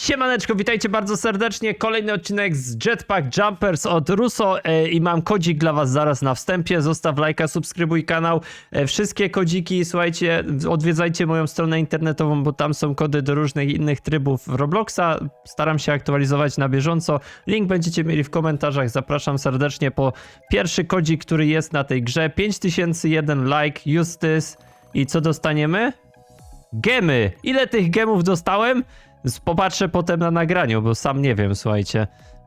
Siemaneczko, witajcie bardzo serdecznie. Kolejny odcinek z Jetpack Jumpers od Russo e, i mam kodzik dla was zaraz na wstępie. Zostaw lajka, subskrybuj kanał. E, wszystkie kodziki, słuchajcie, odwiedzajcie moją stronę internetową, bo tam są kody do różnych innych trybów Robloxa. Staram się aktualizować na bieżąco. Link będziecie mieli w komentarzach. Zapraszam serdecznie po pierwszy kodzik, który jest na tej grze. 5001 like, Justice. I co dostaniemy? Gemy! Ile tych gemów dostałem? Popatrzę potem na nagraniu, bo sam nie wiem, słuchajcie.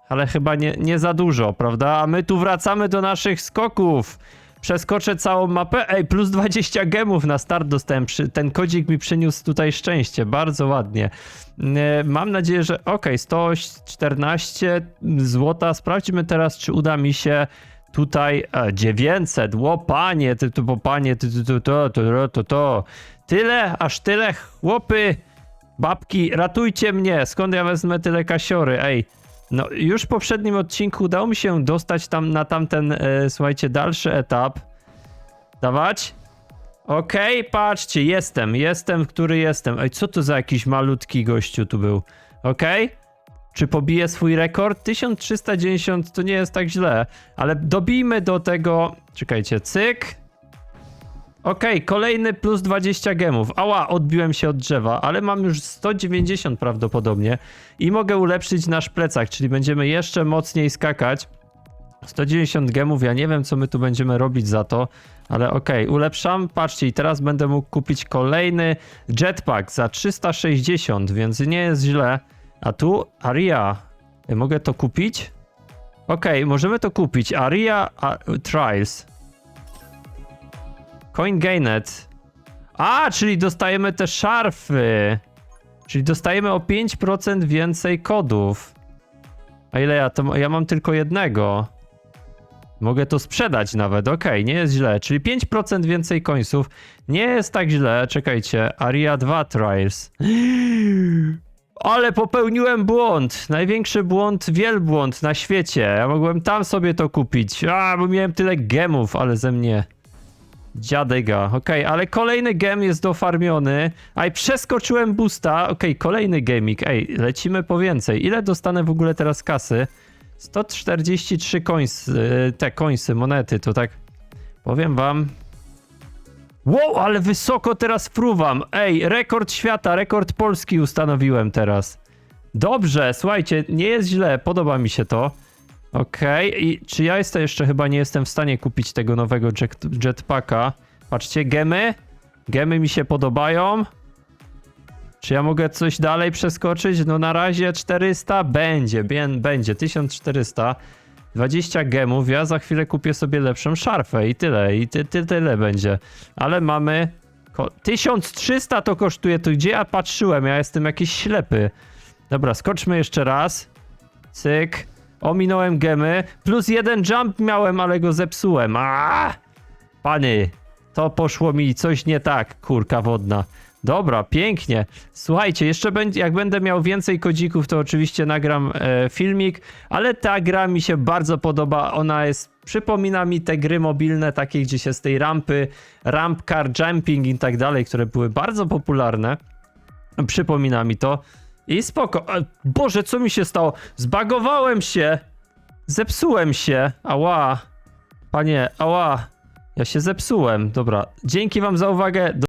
Ale chyba nie, nie za dużo, prawda? A my tu wracamy do naszych skoków. Przeskoczę całą mapę. Ej, plus 20 gemów na start dostałem. Ten kodzik mi przyniósł tutaj szczęście. Bardzo ładnie. E, Mam nadzieję, że... Okej, 114 złota. Sprawdźmy teraz, czy uda mi się tutaj... E, 900. Ło, panie, ty, ty, bo panie, ty, ty, to, to, to, to. Tyle, aż tyle, chłopy. Babki, ratujcie mnie! Skąd ja wezmę tyle kasiory? Ej, no już w poprzednim odcinku udało mi się dostać tam na tamten, e, słuchajcie, dalszy etap. Dawać? Okej, patrzcie, jestem, jestem, który jestem. Ej, co to za jakiś malutki gościu tu był? Okej? Czy pobiję swój rekord? 1390 to nie jest tak źle, ale dobijmy do tego, czekajcie, cyk. Okej, kolejny plus 20 gemów. Ała, odbiłem się od drzewa, ale mam już 190 prawdopodobnie i mogę ulepszyć nasz plecak, czyli będziemy jeszcze mocniej skakać. 190 gemów, ja nie wiem co my tu będziemy robić za to, ale okej, ulepszam. Patrzcie, i teraz będę mógł kupić kolejny jetpack za 360, więc nie jest źle. A tu Aria. Ja mogę to kupić? Okej, możemy to kupić. Aria a, Trials. Coin Gainet. A, czyli dostajemy te szarfy. Czyli dostajemy o 5% więcej kodów. A ile ja to. Ja mam tylko jednego. Mogę to sprzedać nawet, okej, nie jest źle. Czyli 5% więcej końców. Nie jest tak źle. Czekajcie. Aria 2 Trials. Ale popełniłem błąd. Największy błąd, wielbłąd na świecie. Ja mogłem tam sobie to kupić. A, bo miałem tyle gemów, ale ze mnie. Dziadyga, okej, ale kolejny gem jest dofarmiony. Aj, przeskoczyłem boosta. Okej, kolejny gemik. Ej, lecimy po więcej. Ile dostanę w ogóle teraz kasy? 143 końsy, te końsy, monety, to tak powiem wam. Wow, ale wysoko teraz fruwam. Ej, rekord świata, rekord Polski ustanowiłem teraz. Dobrze, słuchajcie, nie jest źle, podoba mi się to. Okej, i czy ja jestem jeszcze chyba nie jestem w stanie kupić tego nowego jet, jetpacka? Patrzcie, gemy. Gemy mi się podobają. Czy ja mogę coś dalej przeskoczyć? No na razie 400 będzie, będzie 1400. 20 gemów, ja za chwilę kupię sobie lepszą szarfę i tyle, i ty, ty, tyle będzie. Ale mamy... Ko 1300 to kosztuje, to gdzie ja patrzyłem? Ja jestem jakiś ślepy. Dobra, skoczmy jeszcze raz. Cyk. Ominąłem gemy. Plus jeden jump miałem, ale go zepsułem. Aaaa! Pany, to poszło mi coś nie tak, kurka wodna. Dobra, pięknie. Słuchajcie, jeszcze będzie, jak będę miał więcej kodzików, to oczywiście nagram e, filmik, ale ta gra mi się bardzo podoba. Ona jest, przypomina mi te gry mobilne, takie gdzie się z tej rampy, ramp car jumping i tak dalej, które były bardzo popularne. Przypomina mi to. I spoko. A, Boże, co mi się stało? Zbagowałem się! Zepsułem się. Ała. Panie, ała. Ja się zepsułem. Dobra. Dzięki wam za uwagę. Do